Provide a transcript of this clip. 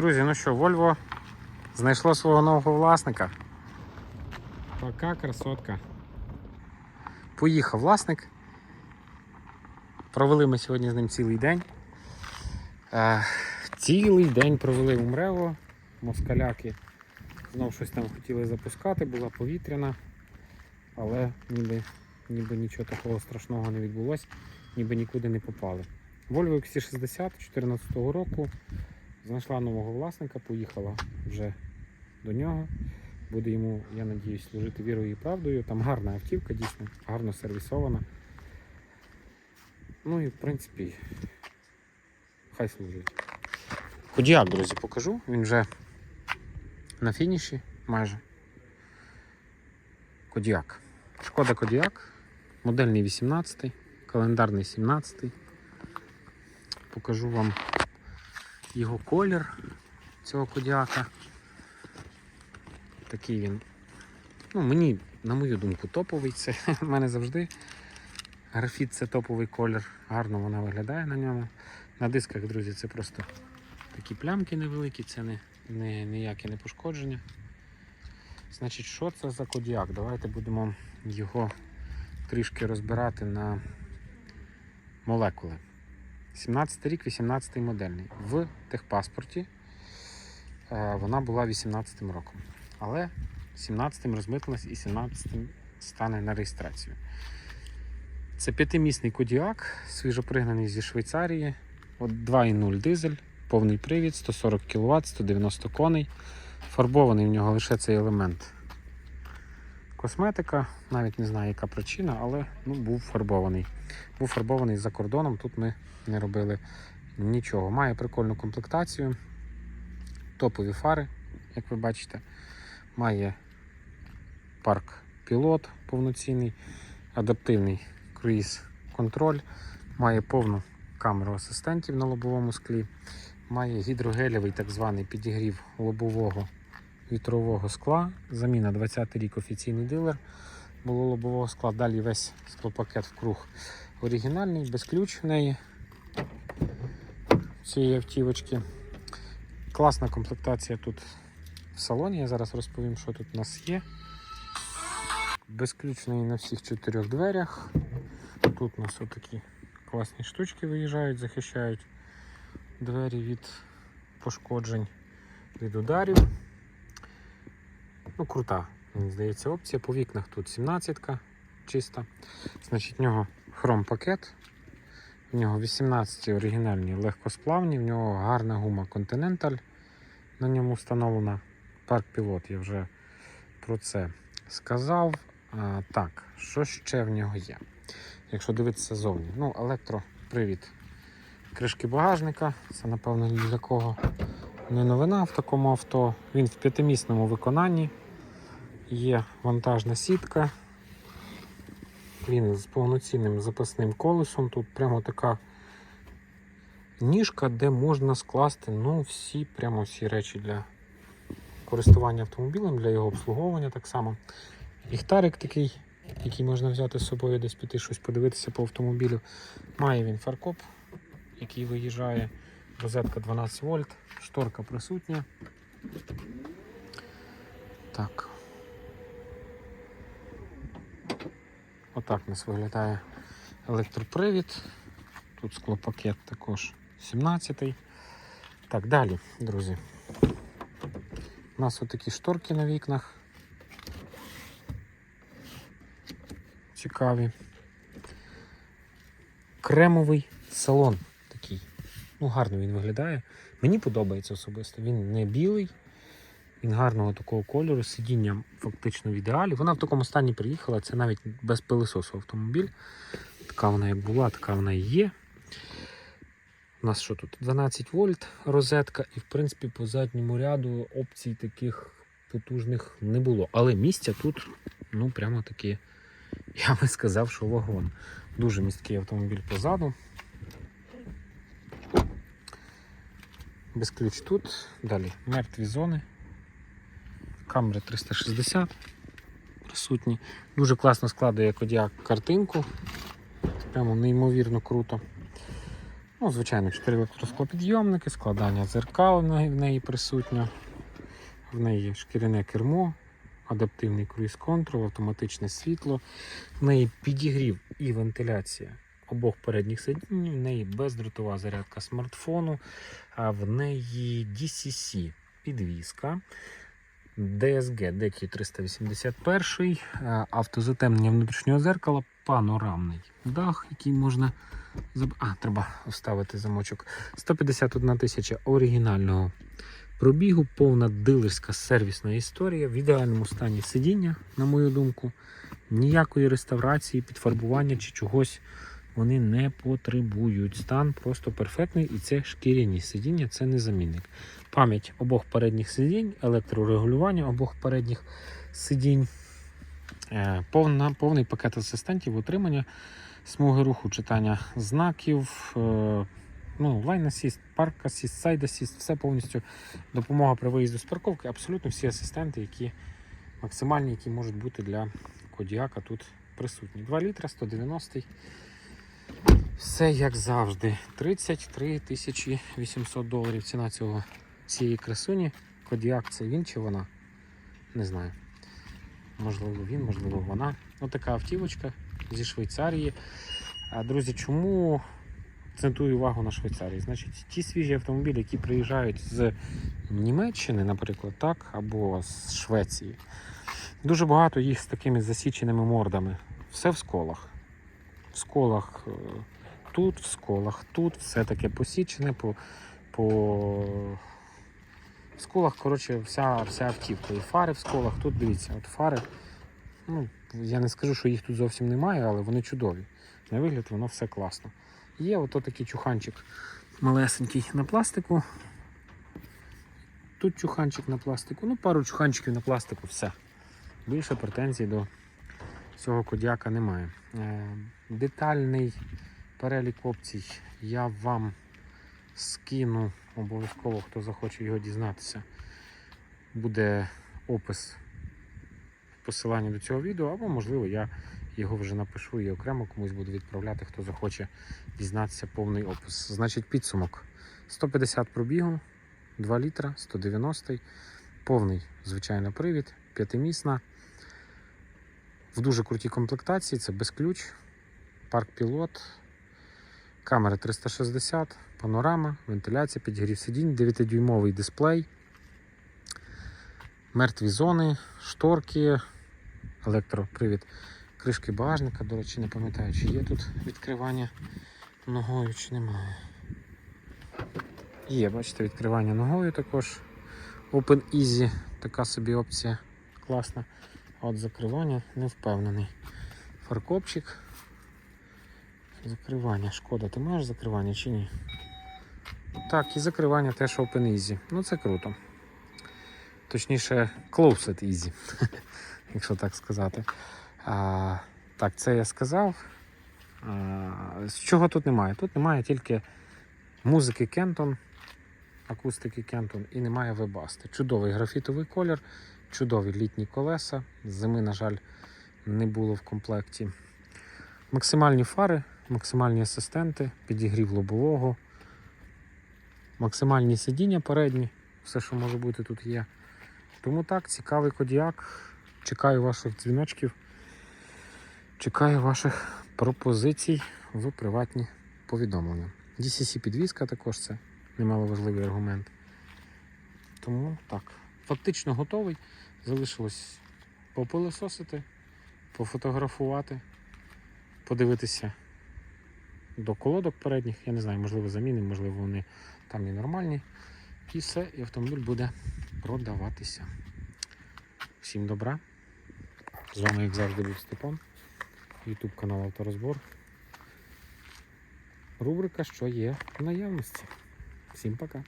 Друзі, ну що, Volvo знайшло свого нового власника. Пока красотка. Поїхав власник. Провели ми сьогодні з ним цілий день. Е, цілий день провели у Мрево, москаляки. Знов щось там хотіли запускати, була повітряна, але ніби, ніби нічого такого страшного не відбулося, ніби нікуди не попали. Volvo XC60 2014 року знайшла нового власника, поїхала вже до нього. Буде йому, я надіюсь, служити вірою і правдою. Там гарна автівка, дійсно, гарно сервісована. Ну і в принципі, хай служить. Кодіак, друзі, покажу. Він вже на фініші майже. Кодіак. Шкода Кодіак. Модельний 18, календарний 17. Покажу вам його колір цього кодіака. Такий він. Ну, мені, на мою думку, топовий. Це в мене завжди графіт це топовий колір. Гарно вона виглядає на ньому. На дисках, друзі, це просто такі плямки невеликі, це не, не, ніяке не пошкодження. Значить, що це за кодіак? Давайте будемо його трішки розбирати на молекули. 17 рік, 18 модельний. В техпаспорті е, вона була 18 роком. Але 17-м розмитилась і 17-м стане на реєстрацію. Це п'ятимісний кодіак, свіжопригнаний зі Швейцарії. От 2,0 дизель, повний привід, 140 кВт, 190 коней. Фарбований в нього лише цей елемент. Косметика, навіть не знаю, яка причина, але ну, був фарбований. Був фарбований за кордоном, тут ми не робили нічого. Має прикольну комплектацію, топові фари, як ви бачите. Має парк пілот повноцінний, адаптивний круїз контроль, має повну камеру асистентів на лобовому склі, має гідрогелєвий так званий підігрів лобового вітрового скла. Заміна 20 рік офіційний дилер було лобового скла. Далі весь склопакет в круг оригінальний, без ключ в неї цієї автівочки. Класна комплектація тут в салоні. Я зараз розповім, що тут у нас є. Безключний на всіх чотирьох дверях. Тут у нас отакі класні штучки виїжджають, захищають двері від пошкоджень, від ударів. Ну, крута, мені здається, опція. По вікнах тут 17-ка чиста. Значить, в нього хром пакет. В нього 18 оригінальні легкосплавні, в нього гарна гума Continental. На ньому встановлена парк пілот. Я вже про це сказав. А, так, що ще в нього є? Якщо дивитися зовні. Ну, електропривід кришки багажника. Це, напевно, для кого не новина в такому авто. Він в п'ятимісному виконанні. Є вантажна сітка. Він з повноцінним запасним колесом. Тут прямо така ніжка, де можна скласти ну, всі, прямо всі речі для користування автомобілем, для його обслуговування так само. Ліхтарик такий, який можна взяти з собою, десь піти щось подивитися по автомобілю. Має він фаркоп, який виїжджає. Розетка 12 вольт, шторка присутня. Так. Отак у нас виглядає електропривід. Тут склопакет також 17-й. Так, далі, друзі. У нас отакі шторки на вікнах. Цікаві. Кремовий салон такий. Ну, гарно він виглядає. Мені подобається особисто. Він не білий, він гарного такого кольору, сидіння фактично в ідеалі. Вона в такому стані приїхала, це навіть без пилисосу автомобіль. Така вона як була, така вона і є. У нас що тут? 12 вольт розетка, і в принципі по задньому ряду опцій таких потужних не було. Але місця тут, ну, прямо таки, я би сказав, що вагон. Дуже місткий автомобіль позаду. Без ключ тут. Далі мертві зони. Камери 360 присутні. Дуже класно складує Кодіак картинку. Прямо неймовірно круто. Ну, звичайно, 4 електросклопідйомники, складання неї, в неї присутньо. В неї шкіряне кермо, адаптивний круїз-контрол, автоматичне світло. В неї підігрів і вентиляція обох передніх сидінь, в неї бездротова зарядка смартфону, а в неї DCC підвізка. DSG DQ381, е, автозатемнення внутрішнього зеркала, панорамний дах, який можна А, треба вставити замочок. 151 тисяча оригінального пробігу, повна дилерська сервісна історія, в ідеальному стані сидіння, на мою думку. Ніякої реставрації, підфарбування чи чогось вони не потребують. Стан просто перфектний, і це шкіряні сидіння, це не замінник. Пам'ять обох передніх сидінь, електрорегулювання обох передніх сидінь, е, повна, повний пакет асистентів утримання, смуги руху, читання знаків, е, ну, Line Assist, Park Assist, Side Assist, все повністю допомога при виїзду з парковки. Абсолютно всі асистенти, які максимальні, які можуть бути для Кодіака тут присутні. 2 літра, 190. Все як завжди. 33 тисячі 800 доларів ціна цього, цієї красуні. Кодіак це він чи вона? Не знаю. Можливо, він, можливо, вона. Отака автівочка зі Швейцарії. А, друзі, чому акцентую увагу на Швейцарії? Значить, ті свіжі автомобілі, які приїжджають з Німеччини, наприклад, так, або з Швеції. Дуже багато їх з такими засіченими мордами. Все в сколах. В сколах е, тут, в сколах тут, все таке посічене, по, по... в сколах, коротше, вся, вся автівка. І фари в сколах. Тут дивіться, от фари. Ну, я не скажу, що їх тут зовсім немає, але вони чудові. На вигляд воно все класно. Є ото такий чуханчик малесенький на пластику. Тут чуханчик на пластику, ну пару чуханчиків на пластику, все. Більше претензій до цього кодяка немає. Е, Детальний перелік опцій я вам скину обов'язково, хто захоче його дізнатися. Буде опис в посиланні до цього відео, або, можливо, я його вже напишу і окремо комусь буду відправляти, хто захоче дізнатися повний опис. Значить, підсумок: 150 пробігу, 2 літра, 190, повний, звичайно, привід, п'ятимісна. В дуже крутій комплектації, це без ключ, парк пілот, камера 360, панорама, вентиляція, підігрів сидінь, 9-дюймовий дисплей, мертві зони, шторки, електропривід кришки багажника. До речі, не пам'ятаю, чи є тут відкривання ногою, чи немає. Є, бачите, відкривання ногою також. Open Easy, така собі опція класна. От закривання не впевнений. Фаркопчик. Закривання. Шкода, ти маєш закривання чи ні? Так, і закривання теж Open Easy. Ну це круто. Точніше, Closed Easy, якщо так сказати. А, так, це я сказав. А, з чого тут немає? Тут немає тільки музики Кентон, акустики Кентон і немає вебасти. Чудовий графітовий колір, чудові літні колеса. Зими, на жаль, не було в комплекті. Максимальні фари, максимальні асистенти, підігрів лобового, максимальні сидіння передні, все, що може бути, тут є. Тому так, цікавий кодіак. Чекаю ваших дзвіночків. Чекаю ваших пропозицій в приватні повідомлення. DCC підвізка також це немаловажливий аргумент. Тому так, фактично готовий. Залишилось попилососити, пофотографувати, подивитися до колодок передніх. Я не знаю, можливо, заміни, можливо, вони там і нормальні. І все, і автомобіль буде продаватися. Всім добра. З вами, як завжди, був Степан. Ютуб канал Авторозбор. Рубрика, що є в наявності. Всім пока.